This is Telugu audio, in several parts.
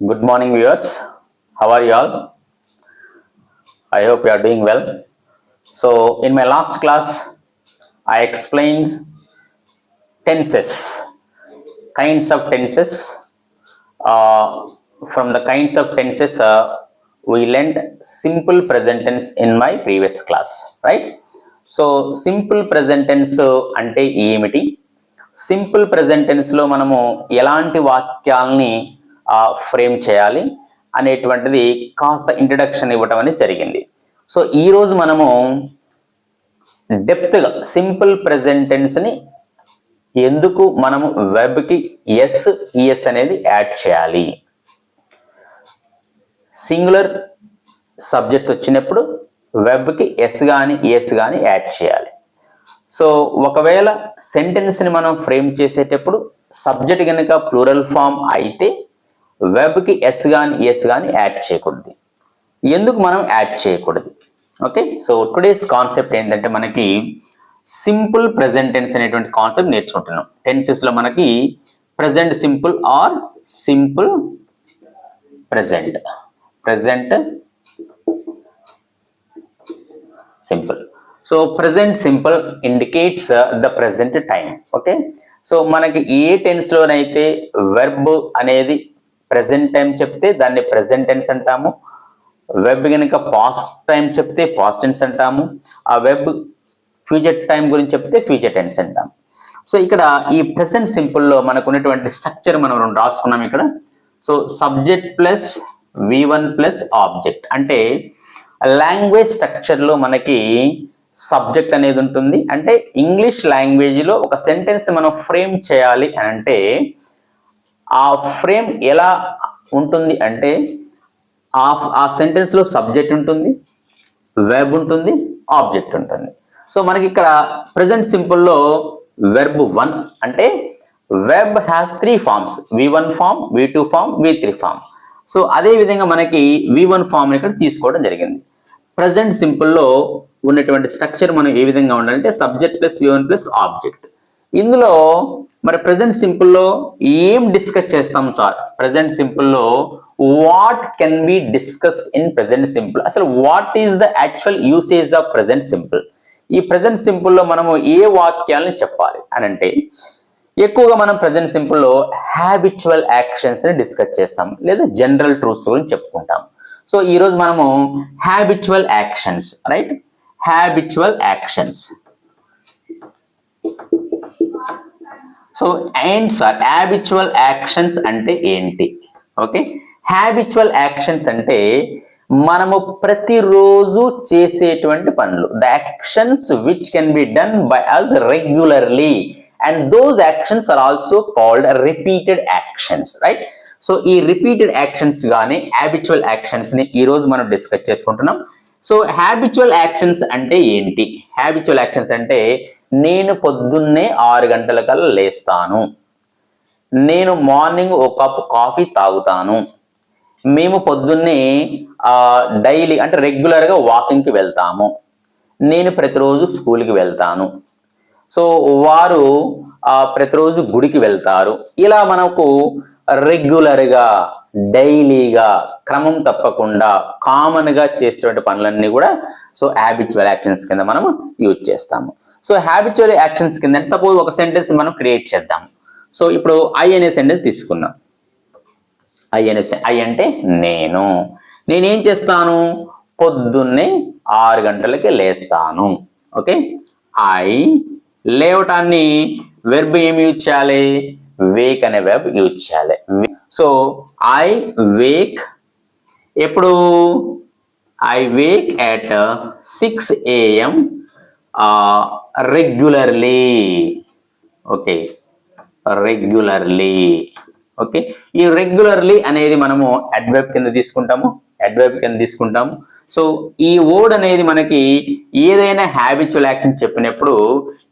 Good morning viewers how are you all I hope you are doing well so in my last class I explain tenses kinds of tenses from the kinds of tenses we learnt simple present tense in my previous class right so simple present tense అంటే ఏమిటి? సింపుల్ ప్రెజెంటెన్స్లో మనము ఎలాంటి వాక్యాలని ఫ్రేమ్ చేయాలి అనేటువంటిది కాస్త ఇంట్రడక్షన్ ఇవ్వటం అనేది జరిగింది. సో ఈరోజు మనము డెప్త్గా సింపుల్ ప్రజెంటెన్స్ని ఎందుకు మనము వెబ్కి ఎస్ ఈఎస్ అనేది యాడ్ చేయాలి? సింగులర్ సబ్జెక్ట్స్ వచ్చినప్పుడు వెబ్కి ఎస్ కానీ ఎస్ కానీ యాడ్ చేయాలి. సో ఒకవేళ సెంటెన్స్ని మనం ఫ్రేమ్ చేసేటప్పుడు సబ్జెక్ట్ కనుక ప్లూరల్ ఫామ్ అయితే వెబ్కి ఎస్ కానీ ఎస్ కానీ యాడ్ చేయకూడదు. ఎందుకు మనం యాడ్ చేయకూడదు? ఓకే సో టుడేస్ కాన్సెప్ట్ ఏంటంటే మనకి సింపుల్ ప్రెజెంట్ టెన్స్ అనేటువంటి కాన్సెప్ట్ నేర్చుకుంటున్నాం. టెన్సెస్లో మనకి present simple or simple present present simple so present simple indicates the present time okay so మనకి ఏ టెన్స్ లోనైతే వెర్బ్ అనేది ప్రజెంట్ టైం చెప్తే దాన్ని ప్రజెంట్ టెన్స్ అంటాము. వెబ్ కనుక పాస్ట్ టైం చెప్తే పాస్ట్ టెన్స్ అంటాము. ఆ వెబ్ ఫ్యూచర్ టైం గురించి చెప్తే ఫ్యూచర్ టెన్స్ అంటాము. సో ఇక్కడ ఈ ప్రెసెంట్ సింపుల్లో మనకు ఉన్నటువంటి స్ట్రక్చర్ మనం రెండు రాసుకున్నాం ఇక్కడ. So subject plus V one plus object అంటే లాంగ్వేజ్ స్ట్రక్చర్లో మనకి సబ్జెక్ట్ అనేది ఉంటుంది. అంటే ఇంగ్లీష్ లాంగ్వేజ్లో ఒక సెంటెన్స్ మనం ఫ్రేమ్ చేయాలి అని అంటే ఆ ఫ్రేమ్ ఎలా ఉంటుంది అంటే ఆ ఆ సెంటెన్స్లో సబ్జెక్ట్ ఉంటుంది వెబ్ ఉంటుంది ఆబ్జెక్ట్ ఉంటుంది. సో మనకి ఇక్కడ ప్రజెంట్ సింపుల్లో వెర్బ్ వన్ అంటే verb has three forms V one form V two form V three form so అదే విధంగా మనకి వి వన్ ఫామ్ ఇక్కడ తీసుకోవడం జరిగింది. ప్రజెంట్ సింపుల్లో ఉన్నటువంటి స్ట్రక్చర్ మనం ఏ విధంగా ఉండాలంటే subject plus V one plus object ఇందులో మరి ప్రజెంట్ సింపుల్లో ఏం డిస్కస్ చేస్తాం sir? Present సింపుల్లో what can be discuss in present simple అసలు what is the actual usage of present simple ఈ ప్రజెంట్ సింపుల్లో మనము ఏ వాక్యాలను చెప్పాలి అని అంటే ఎక్కువగా మనం ప్రజెంట్ సింపుల్లో హ్యాబిచువల్ యాక్షన్స్ని డిస్కస్ చేస్తాం లేదా జనరల్ ట్రూత్స్ గురించి చెప్పుకుంటాం. సో ఈరోజు మనము habitual actions right habitual actions so ఏంటి ఆర్ హ్యాబిచువల్ యాక్షన్స్ అంటే ఏంటి? ఓకే హ్యాబిచువల్ యాక్షన్స్ అంటే మనము ప్రతిరోజు చేసేటువంటి పనులు. The actions which can be done by us regularly and those actions are also called repeated actions right so ఈ రిపీటెడ్ యాక్షన్స్ కానీ హ్యాబిచువల్ యాక్షన్స్ని ఈ రోజు మనం డిస్కస్ చేసుకుంటున్నాం. సో హ్యాబిచువల్ యాక్షన్స్ అంటే ఏంటి? హ్యాబిచువల్ యాక్షన్స్ అంటే నేను పొద్దున్నే ఆరు గంటలకల్లా లేస్తాను. నేను మార్నింగ్ ఒక కప్ కాఫీ తాగుతాను. మేము పొద్దున్నే డైలీ అంటే రెగ్యులర్గా వాకింగ్కి వెళ్తాము. నేను ప్రతిరోజు స్కూల్కి వెళ్తాను. సో వారు ప్రతిరోజు గుడికి వెళ్తారు. ఇలా మనకు రెగ్యులర్గా డైలీగా క్రమం తప్పకుండా కామన్గా చేసేటువంటి పనులన్నీ కూడా సో హ్యాబిచువల్ యాక్షన్స్ కింద మనం యూజ్ చేస్తాము. సో హ్యాబిచువల్ యాక్షన్స్ కింద సపోజ్ ఒక సెంటెన్స్ మనం క్రియేట్ చేద్దాం. సో ఇప్పుడు ఐ అనే సెంటెన్స్ తీసుకున్నాం ఐ అనే ఐ అంటే నేను. నేనేం చేస్తాను? పొద్దున్నే ఆరు గంటలకి లేస్తాను. ఓకే ఐ లేవటాన్ని వెర్బ్ ఏమి యూజ్ చేయాలి? వేక్ అనే వెబ్ యూజ్ చేయాలి. సో ఐ వేక్ ఎప్పుడు? I wake at six AM regularly okay regularly okay ఈ రెగ్యులర్లీ అనేది మనము అడ్వైబ్ కింద తీసుకుంటాము. అడ్వైబ్ కింద తీసుకుంటాము. సో ఈ వర్డ్ అనేది మనకి ఏదైనా హ్యాబిచువల్ యాక్షన్ చెప్పినప్పుడు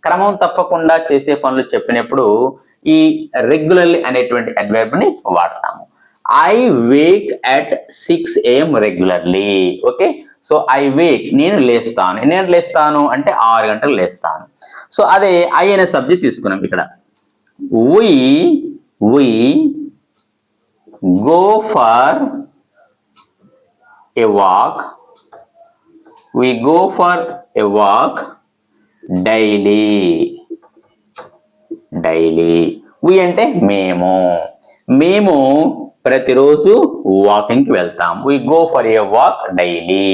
క్రమం తప్పకుండా చేసే పనులు చెప్పినప్పుడు ఈ రెగ్యులర్లీ అనేటువంటి అడ్వర్బ్ని వాడతాము. I wake at six AM regularly okay so I wake నేను లేస్తాను. నేను లేస్తాను? అంటే ఆరు గంటలు లేస్తాను. సో అదే ఐ అనే సబ్జెక్ట్ తీసుకున్నాం ఇక్కడ. We we go for a walk we go for a walk daily daily we అంటే మేము. మేము ప్రతిరోజు వాకింగ్కి వెళ్తాం. We go for a walk daily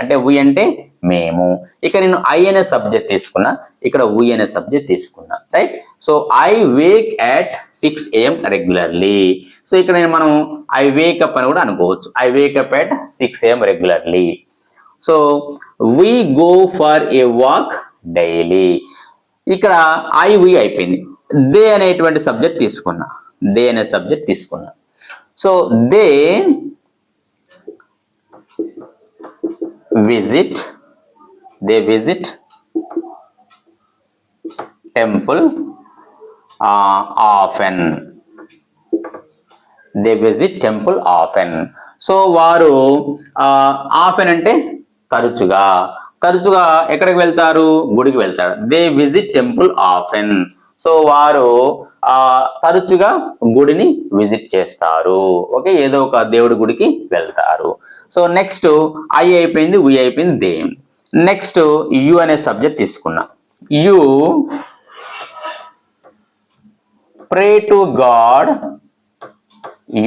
అంటే వి అంటే మేము. ఇక నేను ఐ అనే సబ్జెక్ట్ తీసుకున్నా. ఇక్కడ వి అనే సబ్జెక్ట్ తీసుకున్నా. Right so I wake at six AM regularly so ఇక్కడ నేను మనం ఐ వేకప్ అని కూడా అనుకోవచ్చు. I wake up at six AM regularly so we go for a walk daily ఇక్కడ ఐ వి అయిపోయింది. దే అనేటువంటి సబ్జెక్ట్ తీసుకున్నా. దే అనే సబ్జెక్ట్ తీసుకున్నా. So they visit they visit temple often they visit temple often so వారు uh, ఆఫెన్ అంటే తరచుగా. తరచుగా ఎక్కడికి వెళ్తారు? గుడికి వెళ్తారు. They visit temple often so వారు ఆ తరచుగా గుడిని విజిట్ చేస్తారు. ఓకే ఏదో ఒక దేవుడి గుడికి వెళ్తారు. సో నెక్స్ట్ ఐ అయిపోయింది వి అయిపోయింది దే. నెక్స్ట్ యు అనే సబ్జెక్ట్ తీసుకున్నా. You pray to God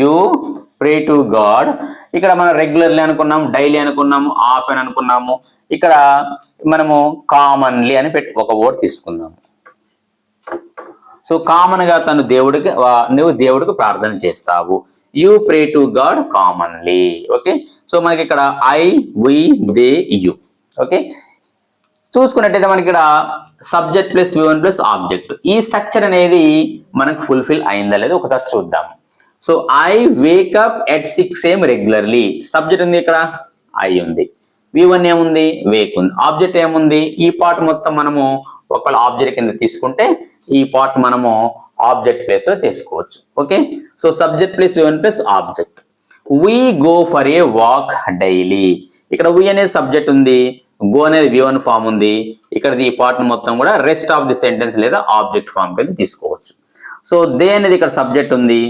you pray to God. ఇక్కడ మనం రెగ్యులర్లీ అనుకున్నాము డైలీ అనుకున్నాము ఆఫ్ అని అనుకున్నాము. ఇక్కడ మనము కామన్లీ అని పెట్టి ఒక వర్డ్ తీసుకుందాము సో కామన్గా తను దేవుడికి నువ్వు దేవుడికి ప్రార్థన చేస్తావు. You pray to God commonly okay so మనకి ఇక్కడ I we they you okay చూసుకున్నట్టయితే మనకి ఇక్కడ subject plus V one plus object ఈ స్ట్రక్చర్ అనేది మనకు ఫుల్ఫిల్ అయిందా లేదా ఒకసారి చూద్దాం. So I wake up at six AM regularly subject ఉంది ఇక్కడ? ఐ ఉంది. వి వన్ ఏముంది? వేక్ ఉంది. ఆబ్జెక్ట్ ఏముంది? ఈ పార్ట్ మొత్తం మనము ఒకవేళ ఆబ్జెక్ట్ కింద తీసుకుంటే ఈ పార్ట్ మనము ఆబ్జెక్ట్ ప్లేస్లో తీసుకోవచ్చు. Okay? So subject place V plus object. We go for a walk daily ఇక్కడ వి అనేది సబ్జెక్ట్ ఉంది. గో అనేది వి వన్ ఫామ్ ఉంది. ఇక్కడ ఈ పార్ట్ మొత్తం కూడా రెస్ట్ ఆఫ్ ది సెంటెన్స్ లేదా ఆబ్జెక్ట్ ఫామ్ కింద తీసుకోవచ్చు. సో దే అనేది ఇక్కడ సబ్జెక్ట్ ఉంది.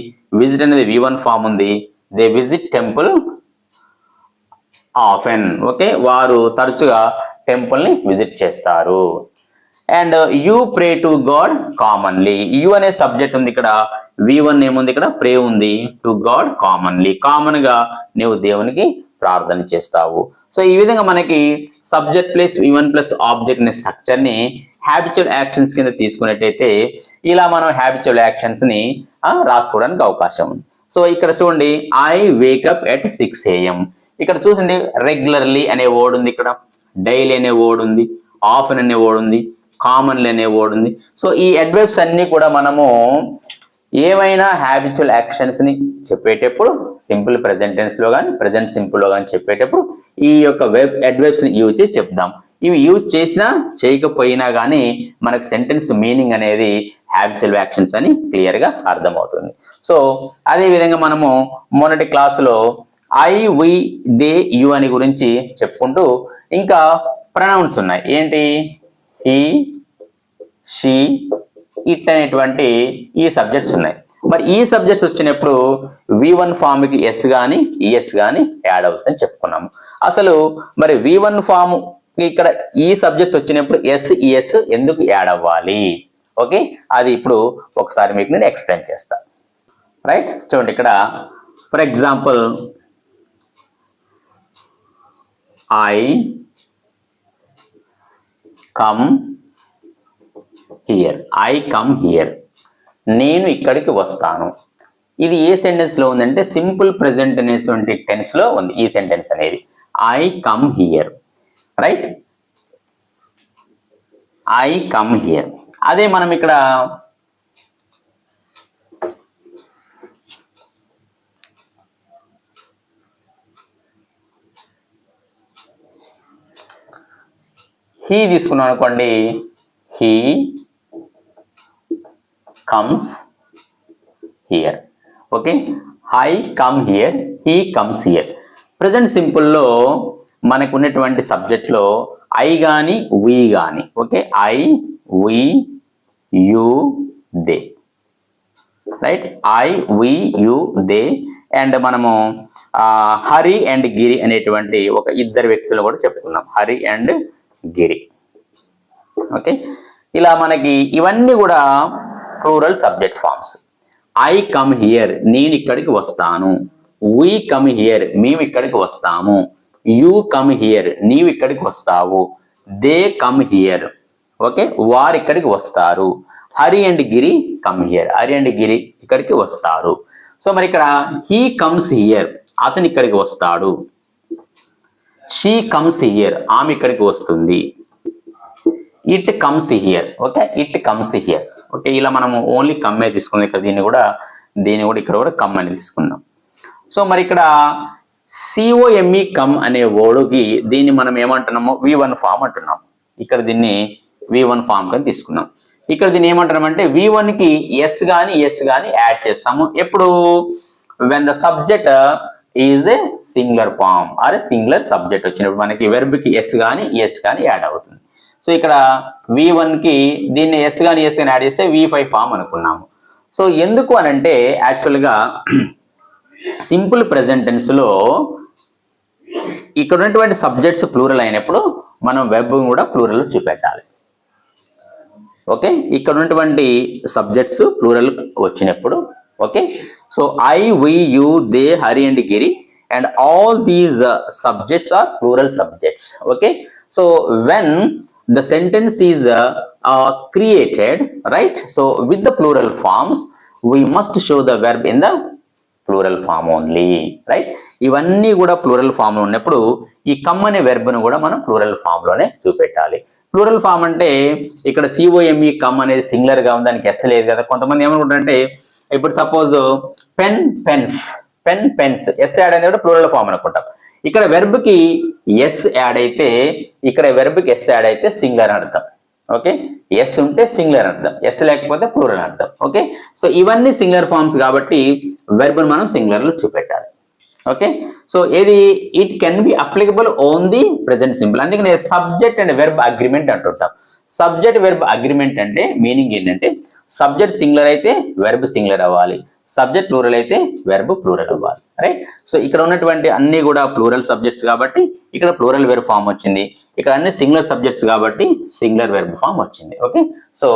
విజిట్ అనేది వి వన్ ఫామ్ ఉంది. They visit temple often okay? వారు తరచుగా టెంపుల్ని విజిట్ చేస్తారు. And you pray to God commonly you అనే సబ్జెక్ట్ ఉంది ఇక్కడ. వి వన్ ఏముంది ఇక్కడ? ప్రే ఉంది టు గాడ్ కామన్లీ కామన్గా నీవు దేవునికి ప్రార్థన చేస్తావు. సో ఈ విధంగా మనకి subject plus V plus object అనే స్ట్రక్చర్ని హ్యాబిచువల్ యాక్షన్స్ కింద తీసుకున్నట్టయితే ఇలా మనం హ్యాబిచువల్ యాక్షన్స్ని రాసుకోవడానికి అవకాశం ఉంది. సో ఇక్కడ చూడండి I wake up at six AM ఇక్కడ చూసండి రెగ్యులర్లీ అనే వర్డ్ ఉంది ఇక్కడ. డైలీ అనే వర్డ్ ఉంది. ఆఫెన్ అనే వర్డ్ ఉంది. కామన్ అనే వర్డ్ ఉంది. సో ఈ అడ్వర్బ్స్ అన్ని కూడా మనము ఏవైనా హ్యాబిచువల్ యాక్షన్స్ని చెప్పేటప్పుడు సింపుల్ ప్రెసెంట్లో కానీ ప్రజెంట్ సింపుల్లో కానీ చెప్పేటప్పుడు ఈ యొక్క వెబ్ అడ్వర్బ్స్ని యూజ్ చేసి చెప్దాం. ఇవి యూజ్ చేసినా చేయకపోయినా కానీ మనకు సెంటెన్స్ మీనింగ్ అనేది హ్యాబిచువల్ యాక్షన్స్ అని క్లియర్గా అర్థమవుతుంది. సో అదే విధంగా మనము మొన్నటి క్లాసులో ఐ వి దే యు అని గురించి చెప్పుకుంటూ ఇంకా ప్రనౌన్స్ ఉన్నాయి. ఏంటి? హీ షీ ఇట్ అనేటువంటి ఈ సబ్జెక్ట్స్ ఉన్నాయి. మరి ఈ సబ్జెక్ట్స్ వచ్చినప్పుడు వి వన్ ఫామ్కి ఎస్ కానీ ఈఎస్ కానీ యాడ్ అవుతుందని చెప్పుకున్నాము. అసలు మరి వి వన్ ఫామ్ ఇక్కడ ఈ సబ్జెక్ట్స్ వచ్చినప్పుడు ఎస్ ఈఎస్ ఎందుకు యాడ్ అవ్వాలి? ఓకే? అది ఇప్పుడు ఒకసారి మీకు నేను ఎక్స్ప్లెయిన్ చేస్తా. రైట్? చూడండి ఇక్కడ for example I come here I come here నేను ఇక్కడికి వస్తాను. ఇది ఏ సెంటెన్స్లో ఉందంటే సింపుల్ ప్రజెంట్ అనేటువంటి టెన్స్లో ఉంది ఈ సెంటెన్స్ అనేది. I come here right I come here అదే మనం ఇక్కడ హీ తీసుకున్నాం అనుకోండి. He comes here. Okay? I come here he comes here. Present సింపుల్లో మనకు ఉన్నటువంటి సబ్జెక్ట్లో ఐ కానీ వి కానీ okay? I we you they. Right? I we you they. And మనము హరి అండ్ గిరి అనేటువంటి ఒక ఇద్దరు వ్యక్తులు కూడా చెప్పుకుందాం. హరి అండ్ గిరి. ఓకే? ఇలా మనకి ఇవన్నీ కూడా plural subject forms I come here నేను ఇక్కడికి వస్తాను. వీ కమ్ హియర్ మేము ఇక్కడికి వస్తాము. యూ కమ్ హియర్ నీవు ఇక్కడికి వస్తావు. They come here okay? వారు ఇక్కడికి వస్తారు. Hari and Giri come here Hari and Giri ఇక్కడికి వస్తారు. సో మరి ఇక్కడ హీ కమ్స్ హియర్ అతను ఇక్కడికి వస్తాడు. షీ కమ్స్ హియర్ ఆమె ఇక్కడికి వస్తుంది. It comes here okay it comes here okay ఇలా మనము ఓన్లీ కమ్మే తీసుకుందాం. ఇక్కడ దీన్ని కూడా దీన్ని కూడా ఇక్కడ కూడా కమ్ అని తీసుకుందాం. సో మరి ఇక్కడ సిఓఎంఈ కమ్ అనే ఓడుకి దీన్ని మనం ఏమంటున్నాము వి వన్ ఫామ్ అంటున్నాం. ఇక్కడ దీన్ని వి వన్ ఫామ్ కానీ తీసుకున్నాం ఇక్కడ దీన్ని ఏమంటున్నామంటే వి వన్కి ఎస్ గాని ఎస్ గాని యాడ్ చేస్తాము. ఎప్పుడు? When the subject is a singular form or a singular subject వచ్చినప్పుడు మనకి వెర్బ్కి ఎస్ కానీ ఎస్ కానీ యాడ్ అవుతుంది. సో ఇక్కడ వి వన్కి దీన్ని ఎస్ కానీ ఎస్ కానీ యాడ్ చేస్తే వి ఫైవ్ ఫామ్ అనుకున్నాము. సో ఎందుకు అని అంటే యాక్చువల్గా సింపుల్ ప్రెసెంట్లో ఇక్కడ ఉన్నటువంటి సబ్జెక్ట్స్ ప్లూరల్ అయినప్పుడు మనం వెబ్ కూడా ప్లూరల్ చూపెట్టాలి. ఓకే ఇక్కడ ఉన్నటువంటి సబ్జెక్ట్స్ ప్లూరల్ వచ్చినప్పుడు okay so I we you they Hari and Giri and all these subjects are plural subjects okay so when the sentence is created right so with the plural forms we must show the verb in the plural form only right ఇవన్నీ కూడా ప్లూరల్ ఫామ్లో ఉన్నప్పుడు ఈ కమ్మనే వెర్బ్ను కూడా మనం ప్లూరల్ ఫామ్లోనే చూపెట్టాలి. ప్లూరల్ ఫామ్ అంటే ఇక్కడ సిఓఎంఈ కమ్ అనేది సింగులర్గా ఉంది దానికి ఎస్ లేదు కదా. కొంతమంది ఏమనుకుంటారంటే ఇప్పుడు suppose pen pens pen pens S add అనేది కూడా ప్లూరల్ ఫామ్ అనుకుంటాం. ఇక్కడ వెర్బ్కి ఎస్ యాడ్ అయితే ఇక్కడ వెర్బ్కి ఎస్ యాడ్ అయితే సింగులర్ అర్థం. ఓకే ఎస్ ఉంటే సింగులర్ అర్థం. ఎస్ లేకపోతే ప్లూరల్ అర్థం. ఓకే సో ఇవన్నీ సింగులర్ ఫార్మ్స్ కాబట్టి వెర్బ్ మనం సింగులర్లో చూపెట్టాలి. ఓకే సో ఏది? It can be applicable on the present simple అందుకని సబ్జెక్ట్ అండ్ వెర్బ్ అగ్రిమెంట్ అంటుంటాం. సబ్జెక్ట్ వెర్బ్ అగ్రిమెంట్ అంటే మీనింగ్ ఏంటంటే సబ్జెక్ట్ సింగులర్ అయితే వెర్బ్ సింగులర్ అవ్వాలి. సబ్జెక్ట్ ప్లూరల్ అయితే వెర్బ్ ప్లూరల్ అవ్వాలి. రైట్ సో ఇక్కడ ఉన్నటువంటి అన్ని కూడా ప్లూరల్ సబ్జెక్ట్స్ కాబట్టి ఇక్కడ ప్లూరల్ వెర్బ్ ఫామ్ వచ్చింది. ఇక్కడ అన్ని సింగులర్ సబ్జెక్ట్స్ కాబట్టి సింగులర్ వెర్బ్ ఫామ్ వచ్చింది. Okay so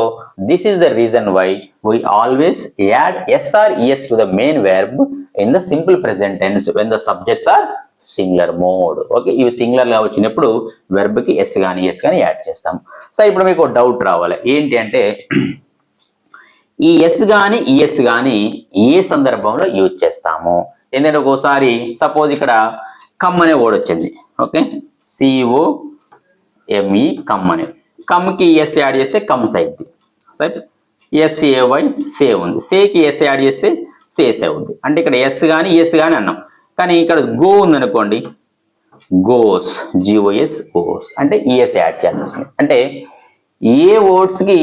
this is the reason why we always add S or ES to the main verb in the simple present tense when the subjects are singular mode okay ఇవి సింగులర్గా వచ్చినప్పుడు వెర్బ్కి ఎస్ కానీ ఎస్ కానీ యాడ్ చేస్తాం. సో ఇప్పుడు మీకు డౌట్ రావాలి. ఏంటి అంటే ఈ ఎస్ కానీ ఈఎస్ కానీ ఏ సందర్భంలో యూజ్ చేస్తాము. ఎందుకంటే ఒక్కోసారి సపోజ్ ఇక్కడ కమ్ అనే వర్డ్ వచ్చింది. Okay? C O M E come అని. కమ్కి ఎస్ యాడ్ చేస్తే కమ్స్ అయింది సరే ఎస్ఏవై సే ఉంది. సేకి ఎస్ యాడ్ చేస్తే సేస్ అవుద్ది అంటే ఇక్కడ ఎస్ కానీ ఎస్ కానీ అన్నాం. కానీ ఇక్కడ గో ఉందనుకోండి. Goes G O S goes. అంటే ఈఎస్ యాడ్ చేయాల్సి అంటే ఏ వర్డ్స్కి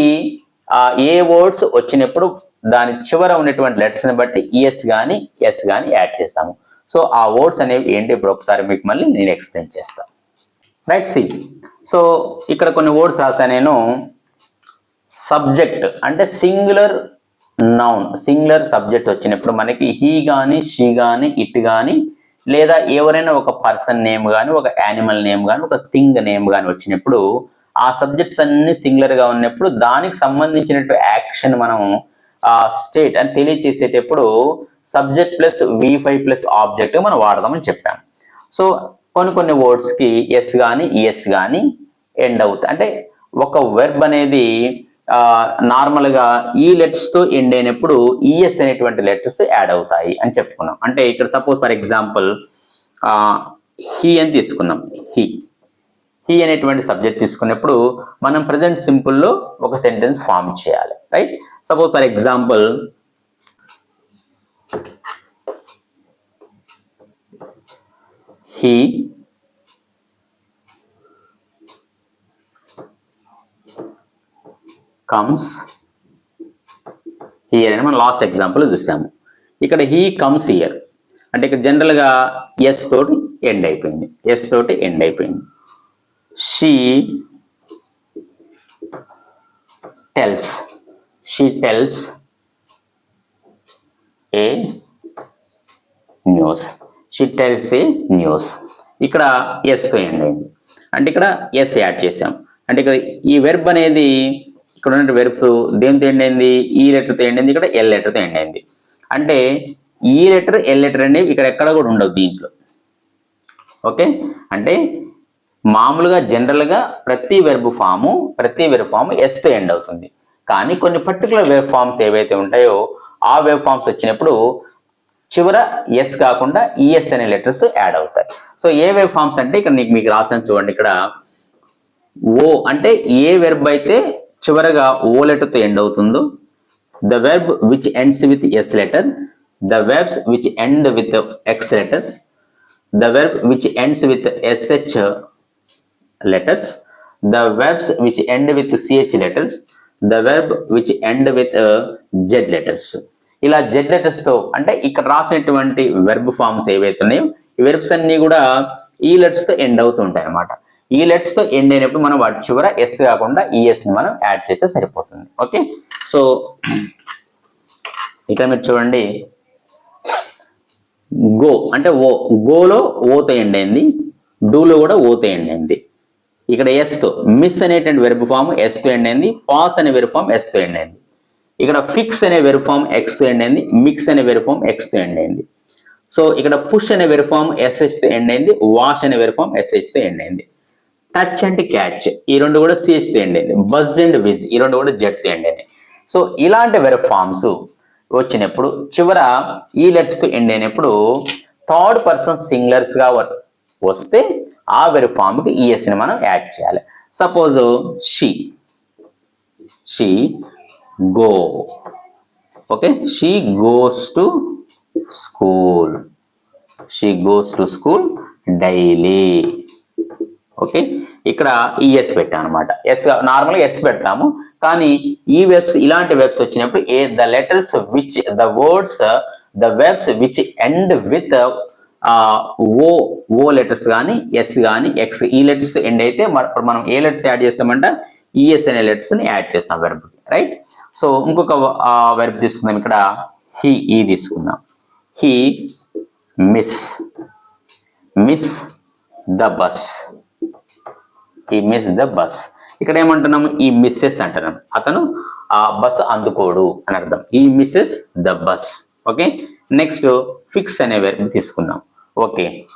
ఆ ఏ వర్డ్స్ వచ్చినప్పుడు దాని చివర ఉన్నటువంటి లెటర్స్ని ని బట్టి ఈఎస్ కానీ ఎస్ కానీ యాడ్ చేస్తాము. సో ఆ వర్డ్స్ అనేవి ఏంటి? ఇప్పుడు ఒకసారి మీకు మళ్ళీ నేను ఎక్స్ప్లెయిన్ చేస్తాను రైట్ సి సో ఇక్కడ కొన్ని వర్డ్స్ రాసా నేను. సబ్జెక్ట్ అంటే సింగులర్ నౌన్ సింగులర్ సబ్జెక్ట్ వచ్చినప్పుడు మనకి హీ కానీ షీ కానీ ఇట్ కానీ లేదా ఎవరైనా ఒక పర్సన్ నేమ్ కానీ ఒక యానిమల్ నేమ్ కానీ ఒక థింగ్ నేమ్ కానీ వచ్చినప్పుడు ఆ సబ్జెక్ట్స్ అన్ని సింగులర్గా ఉన్నప్పుడు దానికి సంబంధించినట్టు యాక్షన్ మనం ఆ స్టేట్ అని తెలియచేసేటప్పుడు subject plus V five plus object మనం వాడదామని చెప్పాం. సో కొన్ని కొన్ని వర్డ్స్కి ఎస్ కానీ ఈఎస్ కానీ ఎండ్ అవుతాయి. అంటే ఒక వెర్బ్ అనేది నార్మల్గా ఈ లెటర్స్తో ఎండ్ అయినప్పుడు ఈఎస్ అనేటువంటి లెటర్స్ యాడ్ అవుతాయి అని చెప్పుకున్నాం. అంటే ఇక్కడ సపోజ్ ఫర్ ఎగ్జాంపుల్ హీ అని తీసుకున్నాం హీ హీ అనేటువంటి సబ్జెక్ట్ తీసుకున్నప్పుడు మనం ప్రజెంట్ సింపుల్లో ఒక సెంటెన్స్ ఫామ్ చేయాలి right suppose for example he comes here అని మనం లాస్ట్ ఎగ్జాంపుల్ చూసాము. ఇక్కడ హీ కమ్స్ హియర్ అంటే ఇక్కడ జనరల్గా ఎస్ తోటి ఎండ్ అయిపోయింది. ఎస్ తోటి ఎండ్ అయిపోయింది. She tells she tells a news she tells a news ఇక్కడ ఎస్ వేయండి. అంటే ఇక్కడ ఎస్ యాడ్ చేసాం అంటే ఇక్కడ ఈ వెర్బ్ అనేది ఇక్కడ ఉన్న వెర్బ్ దేనితో ఎండ్ అయింది ఈ లెటర్తో ఎండ్ అయింది ఇక్కడ ఎల్ లెటర్తో ఎండ్ అయింది అంటే ఈ లెటర్ ఎల్ లెటర్ అనేవి ఇక్కడ ఎక్కడ కూడా ఉండవు దీంట్లో. ఓకే అంటే మామూలుగా జనరల్గా ప్రతి వెర్బ్ ఫాము ప్రతి వెర్బ్ ఫామ్ ఎస్తో ఎండ్ అవుతుంది. కానీ కొన్ని పర్టికులర్ వెబ్ ఫామ్స్ ఏవైతే ఉంటాయో ఆ వెబ్ ఫామ్స్ వచ్చినప్పుడు చివర ఎస్ కాకుండా ఈఎస్ అనే లెటర్స్ యాడ్ అవుతాయి. సో ఏ వెబ్ ఫామ్స్ అంటే ఇక్కడ నీకు మీకు రాసాను చూడండి. ఇక్కడ ఓ అంటే ఏ వెర్బ్ అయితే చివరగా ఓ లెటర్తో ఎండ్ అవుతుందో the verb which ends with S letter the verbs which end with X letters the verb which ends with S H letters. The verbs which end with ch letters. The verb which end with uh, z letters. ఇలా జెడ్ లెటర్స్తో అంటే ఇక్కడ రాసినటువంటి వెర్బ్ ఫామ్స్ ఏవైతే ఉన్నాయో ఈ వెర్బ్స్ అన్ని కూడా ఈ లెటర్స్తో ఎండ్ అవుతుంటాయి అన్నమాట. అనమాట ఈ లెటర్స్తో ఎండ్ అయినప్పుడు మనం వాటి చివర ఎస్ కాకుండా ఈఎస్ని మనం యాడ్ చేస్తే సరిపోతుంది. ఓకే? సో ఇక్కడ మీరు చూడండి. గో అంటే ఓ గోలో ఓతో ఎండ్ అయింది. డూలో కూడా ఓతో ఎండ్ అయింది. ఇక్కడ ఎస్తో. మిస్ అనేటువంటి వెరుపు ఫామ్ ఎస్తో ఎండ్ అయింది. పాస్ అనే వెరుపు ఫామ్ ఎస్తో ఎండ్ అయింది. ఇక్కడ ఫిక్స్ అనే వెర్బ్ ఫామ్ ఎక్స్ ఎండ్ అయింది. మిక్స్ అనే వెర్బ్ ఫామ్ ఎక్స్ ఎండ్ అయింది. సో ఇక్కడ పుష్ అనే verb form S H end అయింది. వాష్ అనే వెరు ఫామ్ ఎస్హెచ్తో ఎండ్ అయింది. టచ్ అండ్ క్యాచ్ ఈ రెండు కూడా సిహెచ్తో ఎండ్ అయింది. బజ్ అండ్ విజ్ ఈ రెండు కూడా జెడ్తో ఎండ్ అయింది. సో ఇలాంటి వెరు ఫామ్స్ వచ్చినప్పుడు చివర e ఈ లెట్స్తో ఎండ్ అయినప్పుడు థర్డ్ పర్సన్ సింగులర్స్గా వస్తే ఆ ఫామ్కి ఈఎస్ని ఈఎస్ మనం యాడ్ చేయాలి. Suppose she she go okay she goes to school she goes to school daily okay ఇక్కడ ఈఎస్ పెట్టాం అనమాట ఎస్ నార్మల్గా ఎస్ పెడతాము. కానీ ఈ వెబ్స్ ఇలాంటి వెబ్స్ వచ్చినప్పుడు a the letters which the words the verbs which end with O O letters కానీ ఎస్ కానీ ఎక్స్ ఈ లెటర్స్ ఎండ్ అయితే మనం ఏ లెటర్స్ యాడ్ చేస్తామంట ఈఎస్ e, అనే లెటర్స్ని యాడ్ చేస్తాం వెర్బ్ రైట్ సో ఇంకొక వెర్బ్ తీసుకుందాం. ఇక్కడ హీ ఈ e తీసుకుందాం. He miss miss the bus ఈ మిస్ ద బస్ ఇక్కడ ఏమంటున్నాము? ఈ మిస్సెస్ అంటున్నాం. అతను ఆ బస్ అందుకోడు అని అర్థం. ఈ misses the bus okay next fix అనే వెర్బ్ తీసుకుందాం. ఓకే.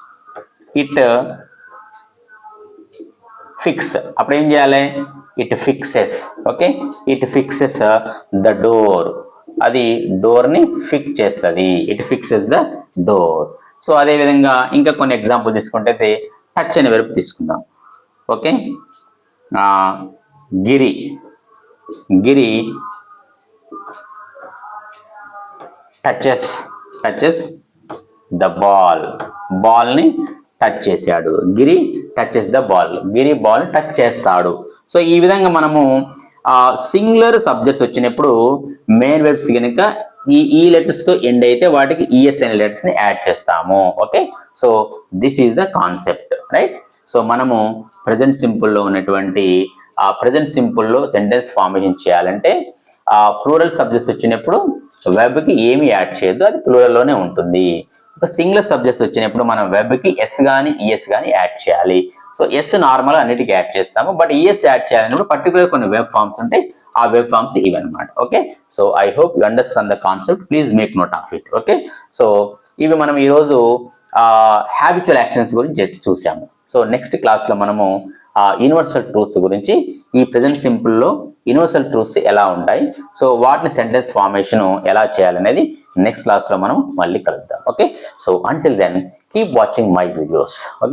It fix. అప్పుడు ఏం చేయాలి? It fixes. Okay? It fixes the door. అది డోర్ని ఫిక్స్ చేస్తుంది. It fixes the door. So అదే విధంగా ఇంకా కొన్ని ఎగ్జాంపుల్ తీసుకుంటే టచ్ అనే వెరుపు తీసుకుందాం. Okay? Giri. Giri touches. Touches. The ball. బాల్ని టచ్ చేశాడు. Giri touches the ball. Giri ball touch చేస్తాడు. సో ఈ విధంగా మనము సింగులర్ సబ్జెక్ట్స్ వచ్చినప్పుడు మెయిన్ వెబ్స్ కనుక ఈ ఈ లెటర్స్తో ఎండ్ అయితే వాటికి ఈఎస్ అనే లెటర్స్ని యాడ్ చేస్తాము. Okay? So this is the concept. Right? So మనము ప్రజెంట్ సింపుల్లో ఉన్నటువంటి ఆ ప్రజెంట్ సింపుల్లో సెంటెన్స్ ఫార్మేషన్ చేయాలంటే ఆ ప్లూరల్ సబ్జెక్ట్స్ వచ్చినప్పుడు వెబ్కి ఏమి యాడ్ చేయొద్దు అది ప్లూరల్లోనే ఉంటుంది. సింగిల్ సబ్జెక్ట్స్ వచ్చినప్పుడు మనం వెబ్కి ఎస్ కానీ ఈఎస్ కానీ యాడ్ చేయాలి. సో ఎస్ నార్మల్ అన్నిటికీ యాడ్ చేస్తాము. బట్ ఈఎస్ యాడ్ చేయాలన్నప్పుడు పర్టికులర్ కొన్ని వెబ్ ఫామ్స్ ఉంటాయి ఆ వెబ్ ఫామ్స్ ఇవి అనమాట okay? So I hope you understand the concept please make note of it okay? So ఇవి మనం ఈరోజు హ్యాబిచువల్ యాక్షన్స్ గురించి చూసాము. సో నెక్స్ట్ క్లాస్లో మనము యూనివర్సల్ ట్రూత్స్ గురించి ఈ ప్రజెంట్ సింపుల్లో యూనివర్సల్ ట్రూత్స్ ఎలా ఉంటాయి? సో వాటిని సెంటెన్స్ ఫార్మేషన్ ఎలా చేయాలనేది నెక్స్ట్ క్లాస్లో మనం మళ్ళీ కలుద్దాం. Okay so until then keep watching my videos okay